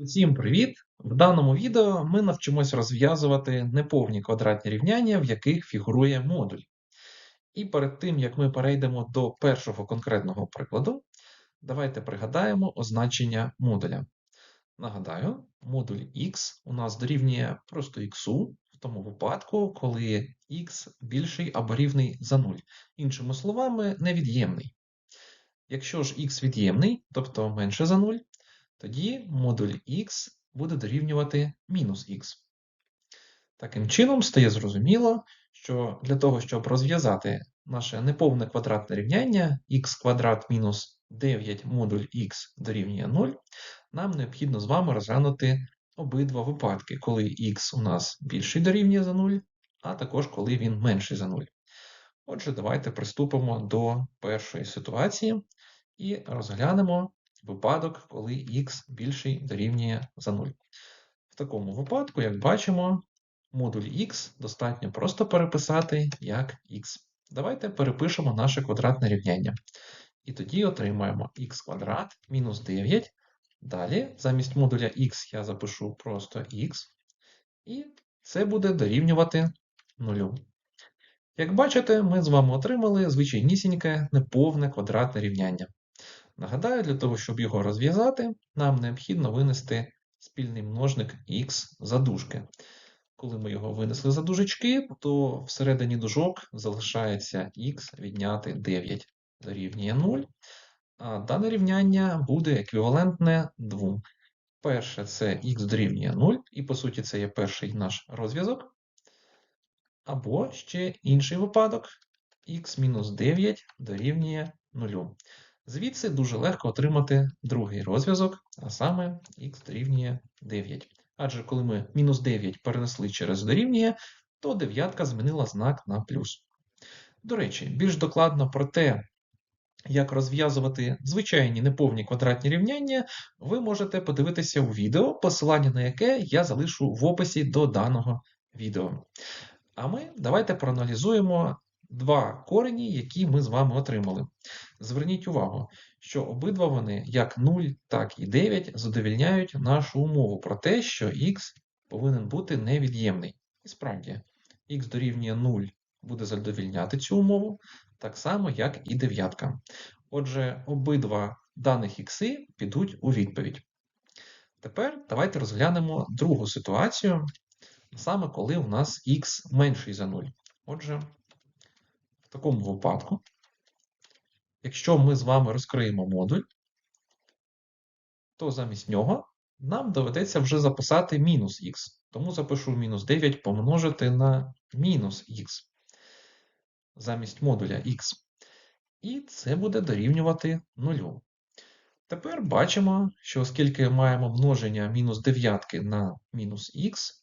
Усім привіт! В даному відео ми навчимось розв'язувати неповні квадратні рівняння, в яких фігурує модуль. І перед тим, як ми перейдемо до першого конкретного прикладу, давайте пригадаємо означення модуля. Нагадаю, модуль x у нас дорівнює просто x в тому випадку, коли x більший або рівний за 0. Іншими словами, невід'ємний. Якщо ж x від'ємний, тобто менше за 0, тоді модуль x буде дорівнювати мінус х. Таким чином, стає зрозуміло, що для того, щоб розв'язати наше неповне квадратне рівняння х квадрат мінус 9 модуль х дорівнює 0, нам необхідно з вами розглянути обидва випадки, коли х у нас більший дорівнює за 0, а також коли він менший за 0. Отже, давайте приступимо до першої ситуації і розглянемо випадок, коли х більший дорівнює за 0. В такому випадку, як бачимо, модуль х достатньо просто переписати як х. Давайте перепишемо наше квадратне рівняння. І тоді отримаємо х квадрат мінус 9. Далі, замість модуля х я запишу просто х. І це буде дорівнювати 0. Як бачите, ми з вами отримали звичайнісіньке неповне квадратне рівняння. Нагадаю, для того, щоб його розв'язати, нам необхідно винести спільний множник х за дужки. Коли ми його винесли за дужечки, то всередині дужок залишається х відняти 9 дорівнює 0. А дане рівняння буде еквівалентне 2. Перше це х дорівнює 0, і по суті це є перший наш розв'язок. Або ще інший випадок х-9 дорівнює 0. Звідси дуже легко отримати другий розв'язок, а саме х дорівнює 9. Адже коли ми мінус 9 перенесли через дорівнює, то дев'ятка змінила знак на плюс. До речі, більш докладно про те, як розв'язувати звичайні неповні квадратні рівняння, ви можете подивитися у відео, посилання на яке я залишу в описі до даного відео. А ми давайте проаналізуємо два корені, які ми з вами отримали. Зверніть увагу, що обидва вони, як 0, так і 9, задовільняють нашу умову про те, що х повинен бути невід'ємний. І справді, х дорівнює 0 буде задовільняти цю умову, так само, як і дев'ятка. Отже, обидва даних ікси підуть у відповідь. Тепер давайте розглянемо другу ситуацію, саме коли у нас х менший за 0. Отже, в такому випадку, якщо ми з вами розкриємо модуль, то замість нього нам доведеться вже записати мінус х. Тому запишу мінус 9 помножити на мінус х замість модуля х. І це буде дорівнювати 0. Тепер бачимо, що оскільки маємо множення мінус 9 на мінус х,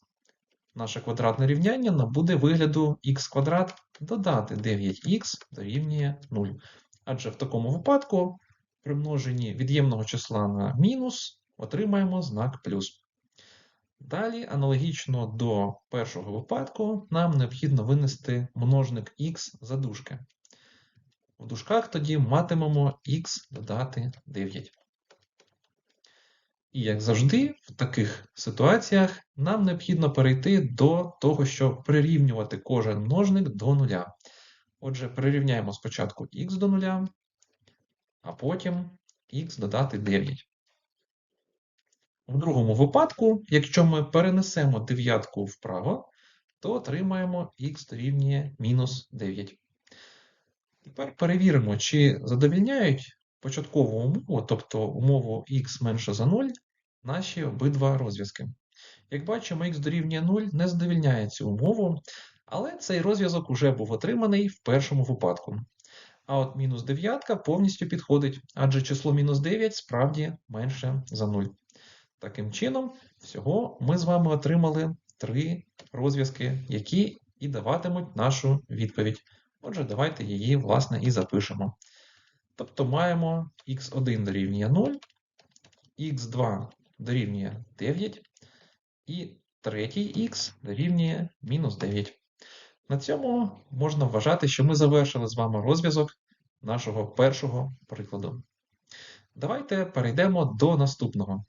наше квадратне рівняння набуде вигляду х квадрат додати 9х дорівнює 0. Адже в такому випадку при множенні від'ємного числа на мінус отримаємо знак плюс. Далі, аналогічно до першого випадку, нам необхідно винести множник х за дужки. В дужках тоді матимемо х додати 9. І, як завжди, в таких ситуаціях нам необхідно перейти до того, щоб прирівнювати кожен множник до нуля. Отже, прирівняємо спочатку х до нуля, а потім х додати 9. В другому випадку, якщо ми перенесемо дев'ятку вправо, то отримаємо х дорівнює мінус 9. Тепер перевіримо, чи задовільняють початкову умову, тобто умову х менше за 0, наші обидва розв'язки. Як бачимо, х дорівнює 0 не задовільняє цю умову, але цей розв'язок вже був отриманий в першому випадку. А от мінус 9 повністю підходить, адже число мінус 9 справді менше за 0. Таким чином, всього ми з вами отримали три розв'язки, які і даватимуть нашу відповідь. Отже, давайте її, власне, і запишемо. Тобто маємо х1 дорівнює 0, х2 дорівнює 9, і третій х дорівнює мінус 9. На цьому можна вважати, що ми завершили з вами розв'язок нашого першого прикладу. Давайте перейдемо до наступного.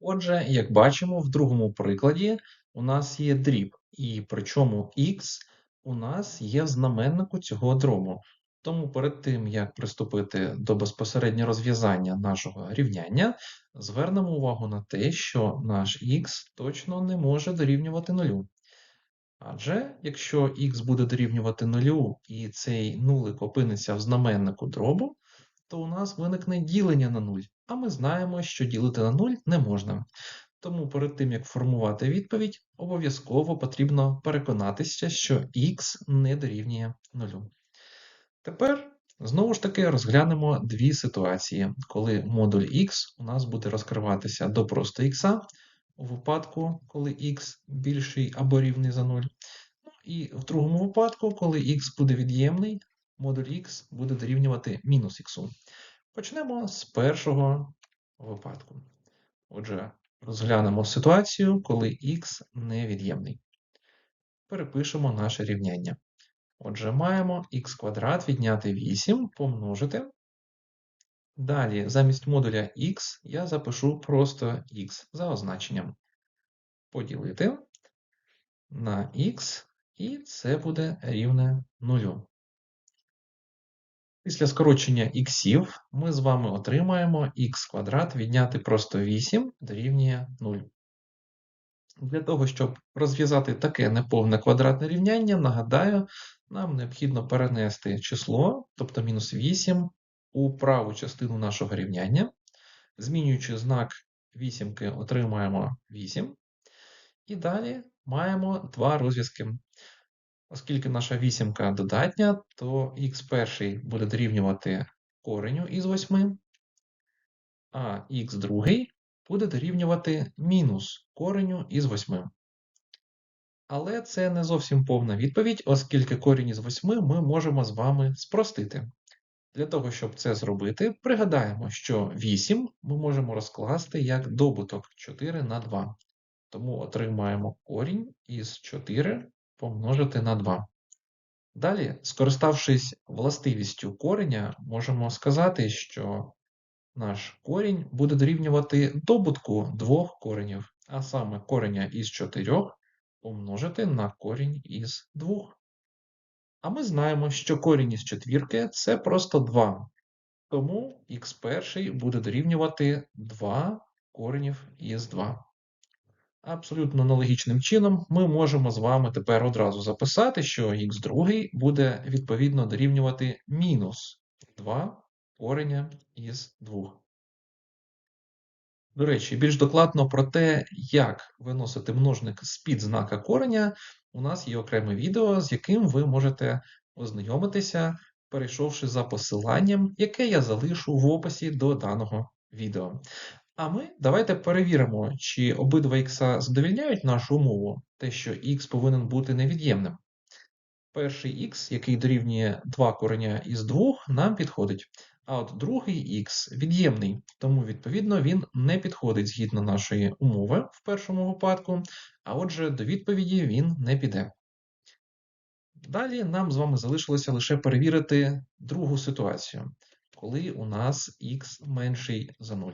Отже, як бачимо, в другому прикладі у нас є дріб, і причому х у нас є в знаменнику цього дробу. Тому перед тим, як приступити до безпосереднього розв'язання нашого рівняння, звернемо увагу на те, що наш х точно не може дорівнювати нулю. Адже якщо х буде дорівнювати нулю і цей нулик опиниться в знаменнику дробу, то у нас виникне ділення на 0, а ми знаємо, що ділити на 0 не можна. Тому перед тим, як формувати відповідь, обов'язково потрібно переконатися, що х не дорівнює 0. Тепер, знову ж таки, розглянемо дві ситуації, коли модуль х у нас буде розкриватися до просто х, у випадку, коли х більший або рівний за 0. Ну, і в другому випадку, коли х буде від'ємний, модуль х буде дорівнювати мінус х. Почнемо з першого випадку. Отже, розглянемо ситуацію, коли х невід'ємний. Перепишемо наше рівняння. Отже, маємо х квадрат відняти 8 помножити. Далі, замість модуля х я запишу просто х за означенням. Поділити на х, і це буде рівне 0. Після скорочення іксів ми з вами отримаємо х квадрат відняти просто 8 дорівнює 0. Для того, щоб розв'язати таке неповне квадратне рівняння, нагадаю, нам необхідно перенести число, тобто мінус 8, у праву частину нашого рівняння. Змінюючи знак вісімки, отримаємо 8. І далі маємо два розв'язки. Оскільки наша вісімка додатня, то х перший буде дорівнювати кореню із 8, а х другий буде дорівнювати мінус кореню із 8. Але це не зовсім повна відповідь, оскільки корінь із 8 ми можемо з вами спростити. Для того, щоб це зробити, пригадаємо, що 8 ми можемо розкласти як добуток 4 на 2. Тому отримаємо корінь із 4 помножити на 2. Далі, скориставшись властивістю кореня, можемо сказати, що наш корінь буде дорівнювати добутку двох коренів, а саме кореня із 4 помножити на корінь із 2. А ми знаємо, що корінь із четвірки це просто 2. Тому х перший буде дорівнювати 2 коренів із 2. Абсолютно аналогічним чином ми можемо з вами тепер одразу записати, що х2 буде відповідно дорівнювати мінус 2 кореня із 2. До речі, більш докладно про те, як виносити множник з-під знака кореня, у нас є окреме відео, з яким ви можете ознайомитися, перейшовши за посиланням, яке я залишу в описі до даного відео. А ми давайте перевіримо, чи обидва х задовільняють нашу умову, те, що х повинен бути невід'ємним. Перший х, який дорівнює 2 кореня із 2, нам підходить. А от другий х від'ємний, тому, відповідно, він не підходить згідно нашої умови в першому випадку, а отже, до відповіді він не піде. Далі нам з вами залишилося лише перевірити другу ситуацію, коли у нас х менший за 0.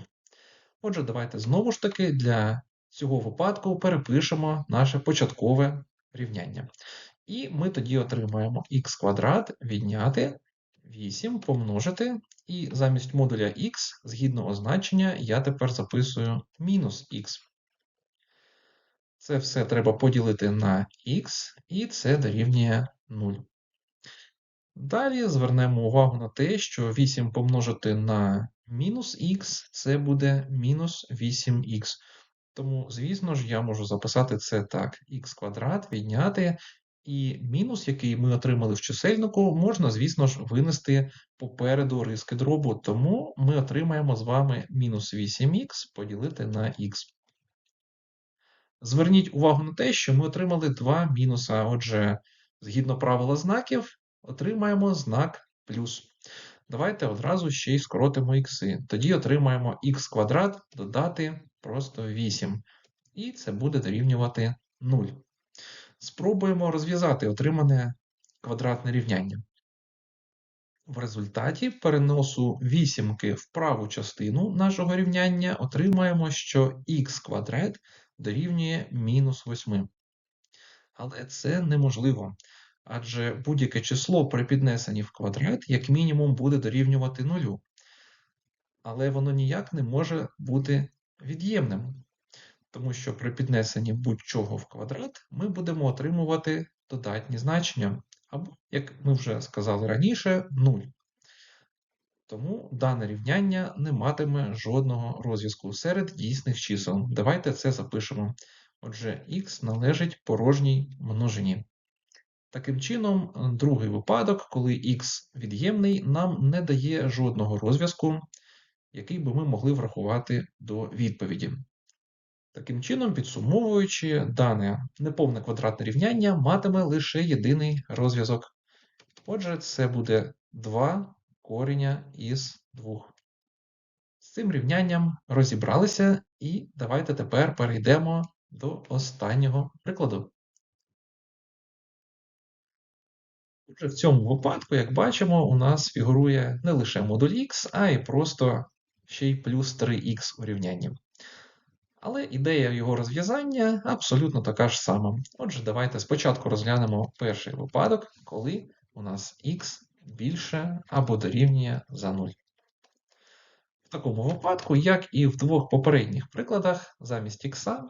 Отже, давайте знову ж таки для цього випадку перепишемо наше початкове рівняння. І ми тоді отримаємо х квадрат відняти 8 помножити, і замість модуля х, згідно означення, я тепер записую мінус х. Це все треба поділити на х, і це дорівнює 0. Далі звернемо увагу на те, що 8 помножити на мінус х це буде мінус 8х. Тому, звісно ж, я можу записати це так: х квадрат відняти. І мінус, який ми отримали в чисельнику, можна, звісно ж, винести попереду риски дробу. Тому ми отримаємо з вами мінус 8х поділити на х. Зверніть увагу на те, що ми отримали два мінуса. Отже, згідно правила знаків, отримаємо знак плюс. Давайте одразу ще й скоротимо ікси. Тоді отримаємо х квадрат додати просто 8. І це буде дорівнювати 0. Спробуємо розв'язати отримане квадратне рівняння. В результаті переносу вісімки в праву частину нашого рівняння отримаємо, що х квадрат дорівнює мінус 8. Але це неможливо, адже будь-яке число при піднесенні в квадрат як мінімум буде дорівнювати нулю. Але воно ніяк не може бути від'ємним, тому що при піднесенні будь-чого в квадрат ми будемо отримувати додатні значення, або, як ми вже сказали раніше, 0. Тому дане рівняння не матиме жодного розв'язку серед дійсних чисел. Давайте це запишемо. Отже, х належить порожній множині. Таким чином, другий випадок, коли х від'ємний, нам не дає жодного розв'язку, який би ми могли врахувати до відповіді. Таким чином, підсумовуючи, дане неповне квадратне рівняння матиме лише єдиний розв'язок. Отже, це буде 2 кореня із 2. З цим рівнянням розібралися, і давайте тепер перейдемо до останнього прикладу. Отже, в цьому випадку, як бачимо, у нас фігурує не лише модуль x, а й просто ще й плюс 3х у рівнянні. Але ідея його розв'язання абсолютно така ж сама. Отже, давайте спочатку розглянемо перший випадок, коли у нас х більше або дорівнює за 0. В такому випадку, як і в двох попередніх прикладах, замість х,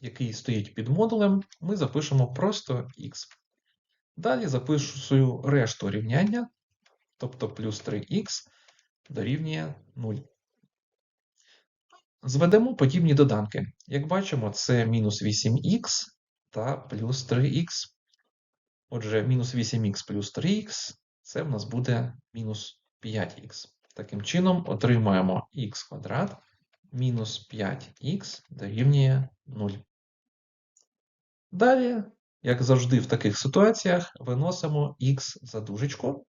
який стоїть під модулем, ми запишемо просто х. Далі записую решту рівняння, тобто плюс 3х дорівнює 0. Зведемо подібні доданки. Як бачимо, це мінус 8х та плюс 3х. Отже, мінус 8х плюс 3х це в нас буде мінус 5х. Таким чином, отримаємо х квадрат мінус 5х дорівнює 0. Далі, як завжди в таких ситуаціях, виносимо х за дужечку.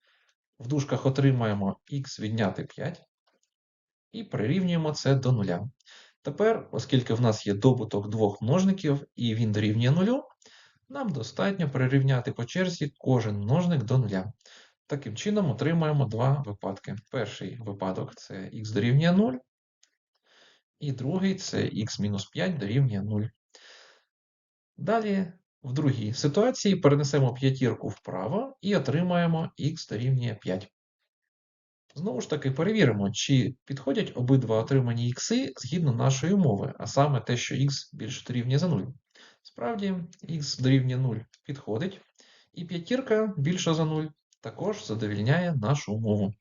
В дужках отримаємо х відняти 5 і прирівнюємо це до нуля. Тепер, оскільки в нас є добуток двох множників і він дорівнює нулю, нам достатньо прирівняти по черзі кожен множник до нуля. Таким чином, отримаємо два випадки. Перший випадок це х дорівнює 0, і другий це х-5 дорівнює 0. Далі, в другій ситуації перенесемо п'ятірку вправо і отримаємо х дорівнює 5. Знову ж таки, перевіримо, чи підходять обидва отримані ікси згідно нашої умови, а саме те, що х більше дорівнює за 0. Справді, х дорівнює 0 підходить, і п'ятірка більша за 0 також задовільняє нашу умову.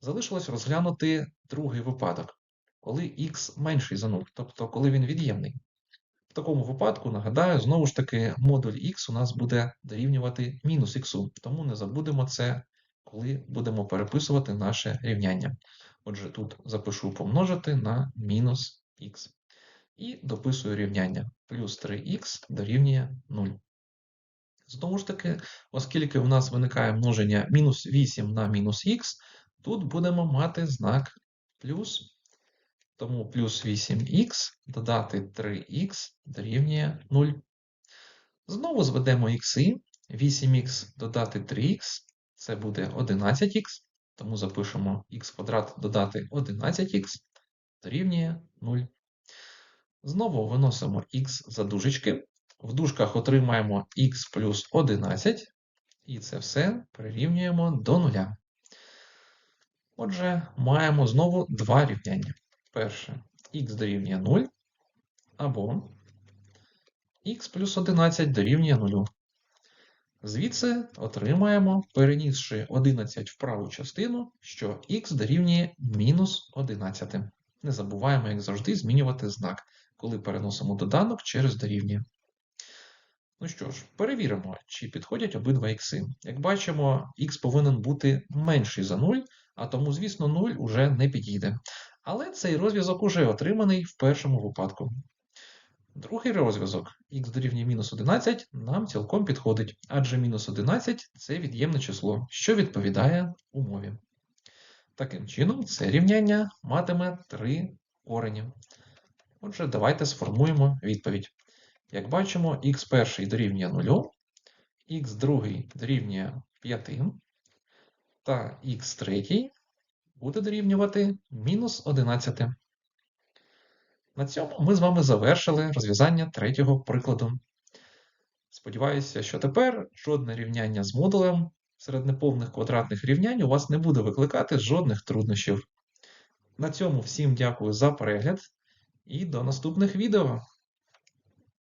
Залишилось розглянути другий випадок, коли х менший за 0, тобто коли він від'ємний. В такому випадку, нагадаю, знову ж таки, модуль х у нас буде дорівнювати мінус х, тому не забудемо це коли будемо переписувати наше рівняння. Отже, тут запишу помножити на мінус х. І дописую рівняння. Плюс 3х дорівнює 0. Знову ж таки, оскільки у нас виникає множення мінус 8 на мінус х, тут будемо мати знак плюс. Тому плюс 8х додати 3х дорівнює 0. Знову зведемо х, 8х додати 3х це буде 11х, тому запишемо х квадрат додати 11х дорівнює 0. Знову виносимо х за дужечки. В дужках отримаємо х плюс 11, і це все прирівнюємо до нуля. Отже, маємо знову два рівняння. Перше х дорівнює 0, або х плюс 11 дорівнює 0. Звідси отримаємо, перенісши 11 в праву частину, що х дорівнює мінус 11. Не забуваємо, як завжди, змінювати знак, коли переносимо доданок через дорівнює. Ну що ж, перевіримо, чи підходять обидва ікси. Як бачимо, х повинен бути менший за 0, а тому, звісно, 0 уже не підійде. Але цей розв'язок уже отриманий в першому випадку. Другий розв'язок х дорівнює мінус 11 нам цілком підходить, адже мінус 11 це від'ємне число, що відповідає умові. Таким чином, це рівняння матиме три корені. Отже, давайте сформуємо відповідь. Як бачимо, х перший дорівнює 0, х другий дорівнює 5, та х третій буде дорівнювати мінус 11. На цьому ми з вами завершили розв'язання третього прикладу. Сподіваюся, що тепер жодне рівняння з модулем серед неповних квадратних рівнянь у вас не буде викликати жодних труднощів. На цьому всім дякую за перегляд і до наступних відео.